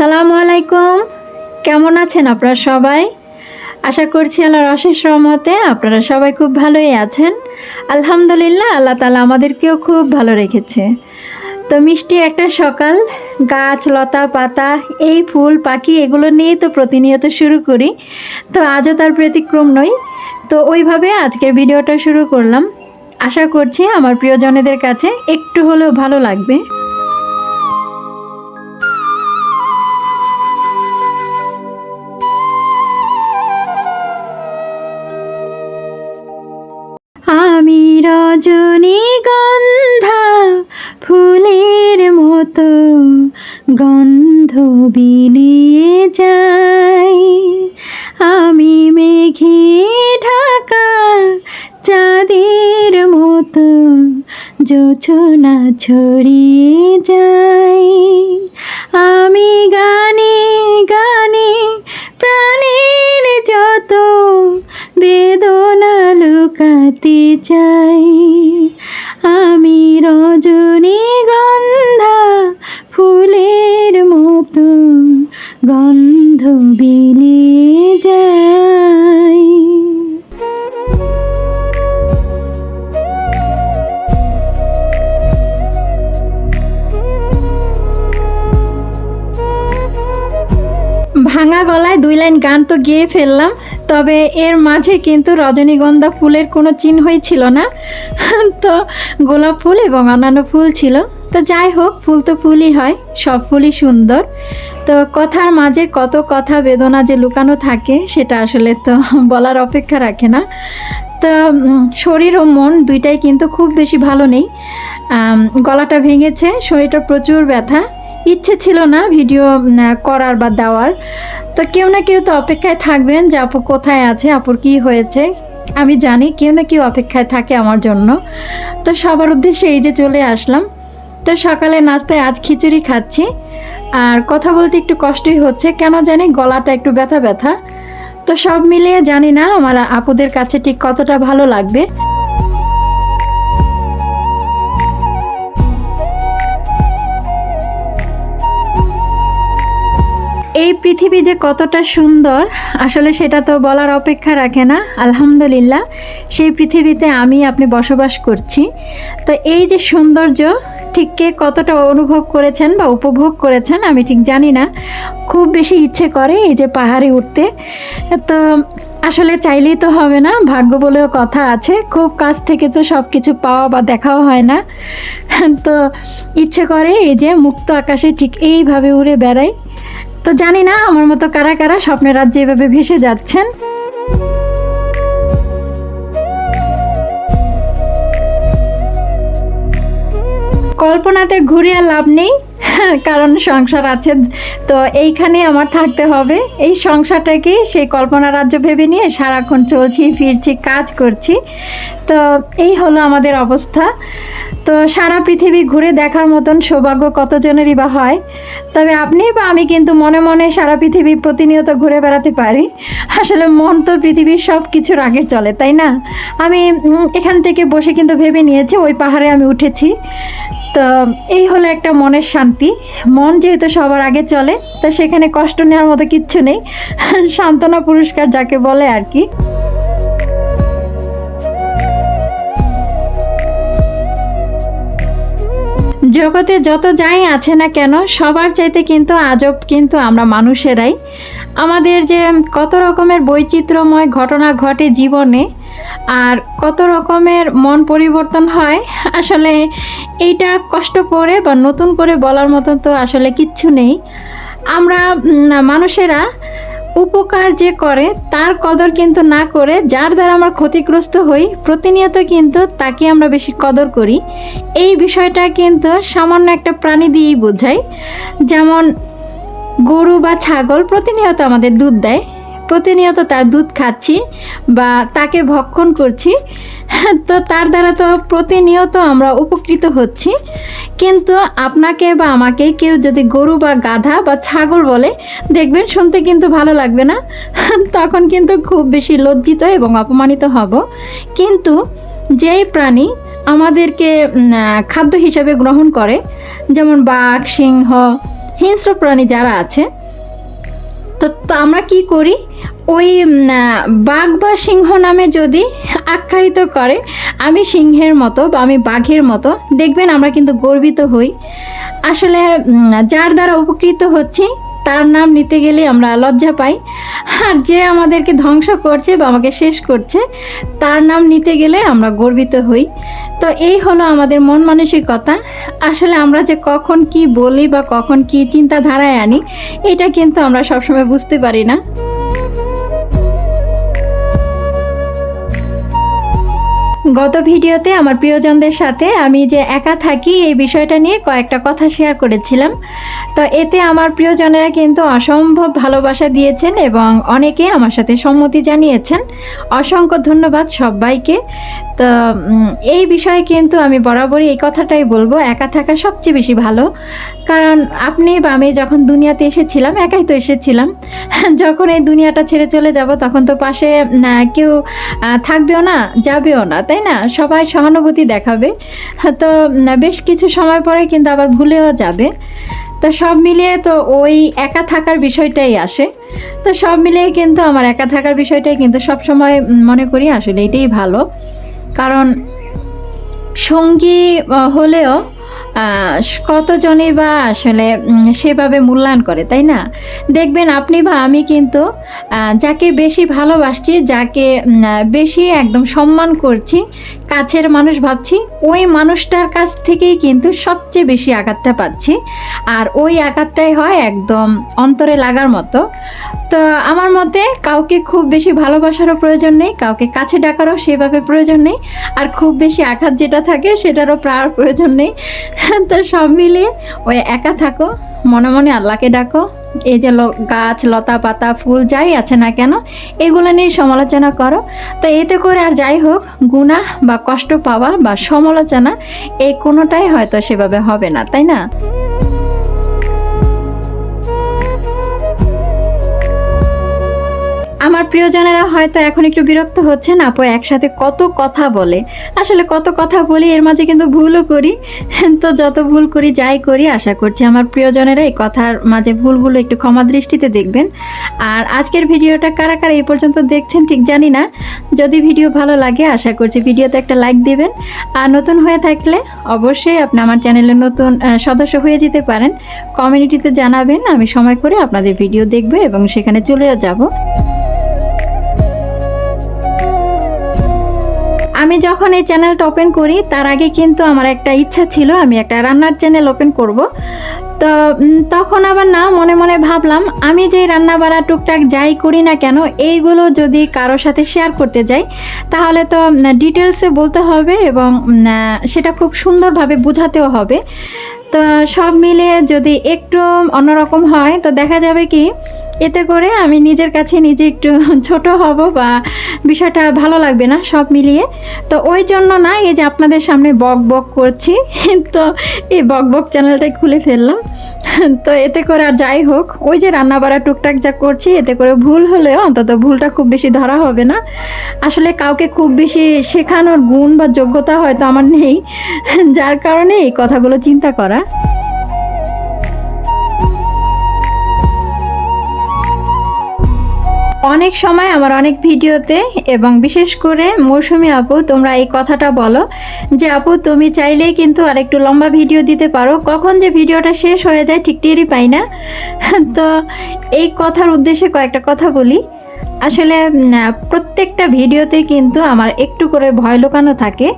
আসসালামু আলাইকুম। কেমন আছেন আপনারা সবাই? আশা করছি আল্লাহর অশেষ রহমতে আপনারা সবাই খুব ভালোই আছেন। আলহামদুলিল্লাহ, আল্লাহ তালা আমাদেরকেও খুব ভালো রেখেছে। তো মিষ্টি একটা সকাল, গাছ, লতা, পাতা, এই ফুল, পাখি এগুলো নিয়েই তো প্রতিনিয়ত শুরু করি। তো আজও তার ব্যতিক্রম নই। তো ওইভাবে আজকের ভিডিওটা শুরু করলাম। আশা করছি আমার প্রিয়জনেদের কাছে একটু হলেও ভালো লাগবে। বিলিয়ে যাই, আমি মেঘে ঢাকা চাঁদের মতো জোছনা ছড়িয়ে যাই। আমি গানে গানে প্রাণের যত বেদনা লুকাতে চাই, আমি রজনীগন্ধা লাইন গান তো গেয়ে ফেললাম, তবে এর মাঝে কিন্তু রজনীগন্ধা ফুলের কোনো চিহ্নই ছিল না। তো গোলাপ ফুল এবং অন্যান্য ফুল ছিল। তো যাই হোক, ফুল তো ফুলই হয়, সব ফুলই সুন্দর। তো কথার মাঝে কত কথা বেদনা যে লুকানো থাকে, সেটা আসলে তো বলার অপেক্ষা রাখে না। তো শরীর ও মন দুইটাই কিন্তু খুব বেশি ভালো নেই। গলাটা ভেঙেছে, শরীরটা প্রচুর ব্যথা। ইচ্ছে ছিল না ভিডিও করার বা দেওয়ার। তো কেউ না কেউ তো অপেক্ষায় থাকবেন যে আপু কোথায় আছে, আপুর কি হয়েছে। আমি জানি কেউ না কেউ অপেক্ষায় থাকে আমার জন্য। তো সবার উদ্দেশ্যে এই যে চলে আসলাম। তো সকালে নাস্তায় আজ খিচুড়ি খাচ্ছি। আর কথা বলতে একটু কষ্টই হচ্ছে, কেন জানি গলাটা একটু ব্যথা ব্যথা। তো সব মিলিয়ে জানি না আমার আপুদের কাছে ঠিক কতটা ভালো লাগবে। এই পৃথিবী যে কতটা সুন্দর, আসলে সেটা তো বলার অপেক্ষা রাখে না। আলহামদুলিল্লাহ, সেই পৃথিবীতে আমি আপনি বসবাস করছি। তো এই যে সৌন্দর্য, ঠিক কে কতটা অনুভব করেছেন বা উপভোগ করেছেন আমি ঠিক জানি না। খুব বেশি ইচ্ছে করে এই যে পাহাড়ে উঠতে। তো আসলে চাইলেই তো হবে না, ভাগ্য বলেও কথা আছে। খুব কাছ থেকে তো সব কিছু পাওয়া বা দেখাও হয় না। তো ইচ্ছে করে এই যে মুক্ত আকাশে ঠিক এইভাবে উড়ে বেড়াই। তো জানি না আমার মতো কারা কারা স্বপ্নের রাজ্যে এভাবে ভেসে যাচ্ছেন। কল্পনাতে ঘুরে আর লাভ নেই। কারণ সংসার আছে, তো এইখানে আমার থাকতে হবে। এই সংসারটাকে সেই কল্পনা রাজ্য ভেবে নিয়ে সারাক্ষণ চলছি, ফিরছি, কাজ করছি। তো এই হলো আমাদের অবস্থা। তো সারা পৃথিবী ঘুরে দেখার মতন সৌভাগ্য কতজনেরই বা হয়। তবে আপনি বা আমি কিন্তু মনে মনে সারা পৃথিবী প্রতিনিয়ত ঘুরে বেড়াতে পারি। আসলে মন তো পৃথিবীর সব কিছুর আগে চলে, তাই না? আমি এখান থেকে বসে কিন্তু ভেবে নিয়েছি, ওই পাহাড়ে আমি উঠেছি। তো এই হলো একটা মনের শান্তি। মন যেহেতু সবার আগে চলে, তো সেখানে কষ্ট নেওয়ার মতো কিচ্ছু নেই। সান্ত্বনা পুরস্কার যাকে বলে আর কি। জগতে যত যাই আছে না কেন, সবার চাইতে কিন্তু আজব কিন্তু আমরা মানুষেরাই। আমাদের যে কত রকমের বৈচিত্র্যময় ঘটনা ঘটে জীবনে আর কত রকমের মন পরিবর্তন হয়, আসলে এইটা কষ্ট করে বা নতুন করে বলার মতন তো আসলে কিচ্ছু নেই। আমরা মানুষেরা উপকার যে করে তার কদর কিন্তু না করে যার দ্বারা আমরা ক্ষতিগ্রস্ত হই, প্রতিনিয়ত কিন্তু তাকে আমরা বেশি কদর করি। এই বিষয়টা কিন্তু সামান্য একটা প্রাণী দিয়েই বোঝাই যেমন গরু বা ছাগল প্রতিনিয়ত আমাদের দুধ দেয়। প্রতিনিয়ত তার দুধ খাচ্ছি বা তাকে ভক্ষণ করছি। তো তার দ্বারা তো প্রতিনিয়ত আমরা উপকৃত হচ্ছি। কিন্তু আপনাকে বা আমাকে কেউ যদি গরু বা গাধা বা ছাগল বলে, দেখবেন শুনতে কিন্তু ভালো লাগবে না। তখন কিন্তু খুব বেশি লজ্জিত এবং অপমানিত হব। কিন্তু যেই প্রাণী আমাদেরকে খাদ্য হিসাবে গ্রহণ করে, যেমন বাঘ, সিংহ হিংস্র প্রাণী যারা আছে, তো তো আমরা কি করি? ওই বাঘ বা সিংহ নামে যদি আখ্যায়িত করে, আমি সিংহের মতো বা আমি বাঘের মতো, দেখবেন আমরা কিন্তু গর্বিত হই। আসলে যার দ্বারা উপকৃত হচ্ছি তার নাম নিতে গেলে আমরা লজ্জা পাই। আর যে আমাদেরকে ধ্বংস করছে বা আমাকে শেষ করছে, তার নাম নিতে গেলে আমরা গর্বিত হই। তো এই হলো আমাদের মন মানসিকতা। আসলে আমরা যে কখন কি বলি বা কখন কি চিন্তাধারায় আনি, এটা কিন্তু আমরা সবসময় বুঝতে পারি না। গত ভিডিওতে আমার প্রিয়জনদের সাথে আমি যে একা থাকি এই বিষয়টা নিয়ে কয়েকটা কথা শেয়ার করেছিলাম। তো এতে আমার প্রিয়জনেরা কিন্তু অসম্ভব ভালোবাসা দিয়েছেন এবং অনেকে আমার সাথে সম্মতি জানিয়েছেন। অসংখ্য ধন্যবাদ সবাইকে। তো এই বিষয়ে কিন্তু আমি বরাবরই এই কথাটাই বলব, একা থাকা সবচেয়ে বেশি ভালো। কারণ আপনি বা আমি যখন দুনিয়াতে এসেছিলাম, একাই তো এসেছিলাম। যখন এই দুনিয়াটা ছেড়ে চলে যাব, তখন তো পাশে কেউ থাকবেও না, যাবেও না, তাই না, সবাই সহানুভূতি দেখাবে। তো বেশ কিছু সময় পরে কিন্তু আবার ভুলেও যাবে। তো সব মিলিয়ে তো ওই একা থাকার বিষয়টাই আসে। তো সব মিলিয়ে কিন্তু আমার একা থাকার বিষয়টাই কিন্তু সব সময় মনে করি আসলে এটাই ভালো। কারণ সঙ্গী হলেও কতজনই বা আসলে সেভাবে মূল্যায়ন করে, তাই না? দেখবেন আপনি বা আমি কিন্তু যাকে বেশি ভালোবাসছি, যাকে বেশি একদম সম্মান করছি কাছের মানুষ ভাবছি, ওই মানুষটার কাছ থেকেই কিন্তু সবচেয়ে বেশি আঘাতটা পাচ্ছি। আর ওই আঘাতটাই হয় একদম অন্তরে লাগার মতো। তো আমার মতে কাউকে খুব বেশি ভালোবাসারও প্রয়োজন নেই, কাউকে কাছে ডাকারও সেভাবে প্রয়োজন নেই। আর খুব বেশি আঘাত যেটা থাকে সেটারও প্রায় প্রয়োজন নেই। তো সব মিলিয়ে ওই একা থাকো, মনে মনে আল্লাহকে ডাকো। এই যে গাছ, লতা পাতা, ফুল যাই আছে না কেন, এগুলো নিয়ে সমালোচনা করো। তো এতে করে আর যাই হোক, গুণা বা কষ্ট পাওয়া বা সমালোচনা, এই কোনোটাই হয়তো সেভাবে হবে না, তাই না? আমার প্রিয়জনেরা হয়তো এখন একটু বিরক্ত হচ্ছেন, আপু একসাথে কত কথা বলে। আসলে কত কথা বলি, এর মাঝে কিন্তু ভুলও করি। তো যত ভুল করি, যাই করি, আশা করছি আমার প্রিয়জনেরা এই কথার মাঝে ভুলগুলো একটু ক্ষমা দৃষ্টিতে দেখবেন। আর আজকের ভিডিওটা কারা কারা এই পর্যন্ত দেখছেন ঠিক জানি না। যদি ভিডিও ভালো লাগে, আশা করছি ভিডিওতে একটা লাইক দিবেন। আর নতুন হয়ে থাকলে অবশ্যই আপনি আমার চ্যানেলের নতুন সদস্য হয়ে যেতে পারেন। কমিউনিটিতে জানাবেন, আমি সময় করে আপনাদের ভিডিও দেখব এবং সেখানে চলে যাব। আমি যখন এই চ্যানেলটা ওপেন করি, তার আগে কিন্তু আমার একটা ইচ্ছা ছিল, আমি একটা রান্নার চ্যানেল ওপেন করব। তো তখন আবার না, মনে মনে ভাবলাম, আমি যেই রান্না বাড়া টুকটাক যাই করি না কেন, এইগুলো যদি কারোর সাথে শেয়ার করতে যাই, তাহলে তো ডিটেলসে বলতে হবে এবং সেটা খুব সুন্দরভাবে বোঝাতেও হবে। তো সব মিলিয়ে যদি একটু অন্যরকম হয়, তো দেখা যাবে কি এতে করে আমি নিজের কাছে নিজে একটু ছোট হব বা বিষয়টা ভালো লাগবে না সব মিলিয়ে। তো ওই জন্য না, এই যে আপনাদের সামনে বক বক করছি, তো এই বক বক চ্যানেলটাই খুলে ফেললাম। তো এতে করে আর যাই হোক, ওই যে রান্না বাড়া টুকটাক যা করছি, এতে করে ভুল হলেও অন্তত ভুলটা খুব বেশি ধরা হবে না। আসলে কাউকে খুব বেশি শেখানোর গুণ বা যোগ্যতা হয়তো আমার নেই, যার কারণে এই কথাগুলো চিন্তা করা। অনেক সময় আমার অনেক ভিডিওতে এবং বিশেষ করে মৌসুমি আপু, তোমরা এই কথাটা বলো যে, আপু, তুমি চাইলেই কিন্তু আরেকটু লম্বা ভিডিও দিতে পারো। কখন যে ভিডিওটা শেষ হয়ে যায় ঠিক টেরই পাই না। তো এই কথার উদ্দেশ্যে কয়েকটা কথা বলি। আসলে প্রত্যেকটা ভিডিওতে কিন্তু আমার একটু করে ভয় লুকানো থাকে।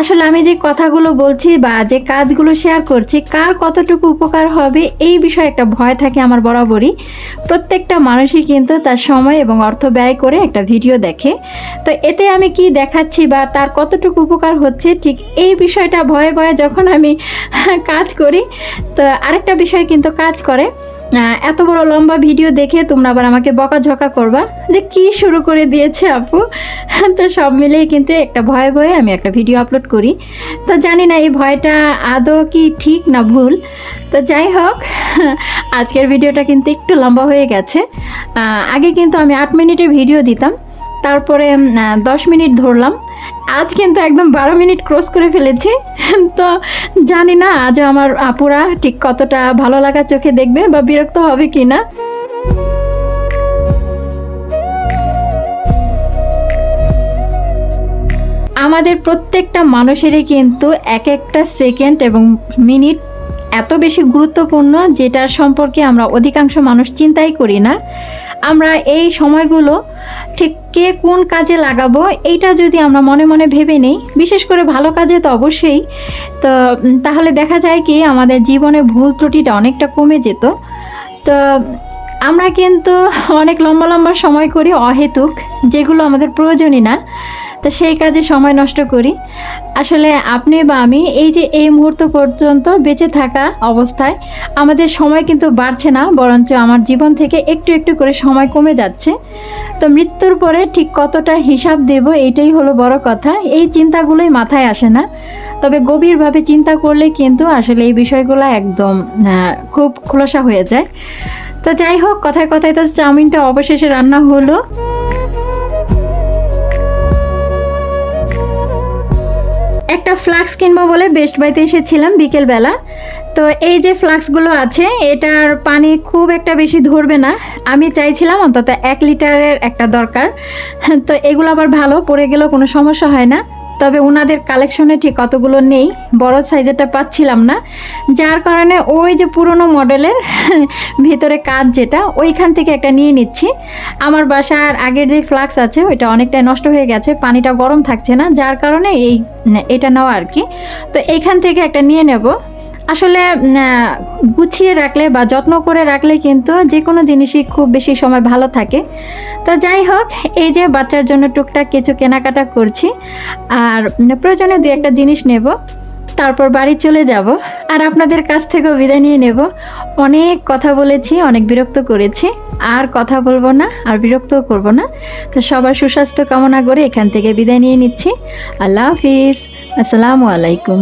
আসলে আমি যে কথাগুলো বলছি বা যে কাজগুলো শেয়ার করছি, কার কতটুকু উপকার হবে এই বিষয়ে একটা ভয় থাকে আমার বরাবরই। প্রত্যেকটা মানুষই কিন্তু তার সময় এবং অর্থ ব্যয় করে একটা ভিডিও দেখে। তো এতে আমি কি দেখাচ্ছি বা তার কতটুকু উপকার হচ্ছে, ঠিক এই বিষয়টা ভয়ে ভয়ে যখন আমি কাজ করি, তো আরেকটা বিষয় কিন্তু কাজ করে। এত বড় লম্বা ভিডিও দেখে তোমরা আবার আমাকে বকাঝকা করবা? যে কি শুরু করে দিয়েছে আপু? তো সব মিলেই কিন্তু একটা ভয়ে ভয়ে আমি একটা ভিডিও আপলোড করি। তো জানি না এই ভয়টা আদৌ কি ঠিক না ভুল। তো যাই হোক, আজকের ভিডিওটা কিন্তু একটু লম্বা হয়ে গেছে। আগে কিন্তু আমি আট মিনিটের ভিডিও দিতাম। তারপরে দশ মিনিট ধরলাম। আজ কিন্তু একদম বারো মিনিট ক্রস করে ফেলেছি। তো জানি না আজ আমার আপুরা ঠিক কতটা ভালো লাগা চোখে দেখবে বা বিরক্ত হবে কি না। আমাদের প্রত্যেকটা মানুষেরই কিন্তু এক একটা সেকেন্ড এবং মিনিট এত বেশি গুরুত্বপূর্ণ, যেটার সম্পর্কে আমরা অধিকাংশ মানুষ চিন্তাই করি না। আমরা এই সময়গুলো ঠিক কে কোন কাজে লাগাবো, এইটা যদি আমরা মনে মনে ভেবে নেই, বিশেষ করে ভালো কাজে তো অবশ্যই, তো তাহলে দেখা যায় কি আমাদের জীবনে ভুল ত্রুটিটা অনেকটা কমে যেত। তো, আমরা কিন্তু অনেক লম্বা লম্বা সময় করি অহেতুক, যেগুলো আমাদের প্রয়োজনই না। তো সেই কাজে সময় নষ্ট করি। আসলে আপনি বা আমি এই যে এই মুহূর্ত পর্যন্ত বেঁচে থাকা অবস্থায় আমাদের সময় কিন্তু বাড়ছে না, বরঞ্চ আমার জীবন থেকে একটু একটু করে সময় কমে যাচ্ছে। তো মৃত্যুর পরে ঠিক কতটা হিসাব দেব এইটাই হলো বড় কথা, এই চিন্তাগুলোই মাথায় আসে না। তবে গভীরভাবে চিন্তা করলে কিন্তু আসলে এই বিষয়গুলো একদম খুব খোলসা হয়ে যায়। তো যাই হোক, কথায় কথায় তো চাউমিনটা অবশেষে রান্না হলো। ফ্লাক্স কিনবো বলে বেস্ট বাইতে এসেছিলাম বিকেলবেলা। তো এই যে ফ্লাক্সগুলো আছে, এটার পানি খুব একটা বেশি ধরবে না। আমি চাইছিলাম অন্তত এক লিটারের একটা দরকার। তো এগুলো আবার ভালো, পড়ে গেলেও কোনো সমস্যা হয় না। তবে ওনাদের কালেকশনে ঠিক কতগুলো নেই, বড় সাইজেরটা পাচ্ছিলাম না। যার কারণে ওই যে পুরনো মডেলের ভিতরে কাজ যেটা, ওইখান থেকে একটা নিয়ে নিচ্ছি। আমার বাসার আগের যে ফ্লাক্স আছে, ওইটা অনেকটাই নষ্ট হয়ে গেছে, পানিটা গরম থাকছে না, যার কারণে এই এটা নেওয়া আর কি। তো এইখান থেকে একটা নিয়ে নেব। আসলে গুছিয়ে রাখলে বা যত্ন করে রাখলে কিন্তু যে কোনো জিনিসই খুব বেশি সময় ভালো থাকে। তো যাই হোক, এই যে বাচ্চার জন্য টুকটাক কিছু কেনাকাটা করছি, আর প্রয়োজনে দু একটা জিনিস নেব, তারপর বাড়ি চলে যাব, আর আপনাদের কাছ থেকেও বিদায় নিয়ে নেব। অনেক কথা বলেছি, অনেক বিরক্ত করেছি, আর কথা বলব না, আর বিরক্তও করব না। তো সবার সুস্বাস্থ্য কামনা করে এখান থেকে বিদায় নিয়ে নিচ্ছি। আল্লাহ হাফিজ। আসসালামু আলাইকুম।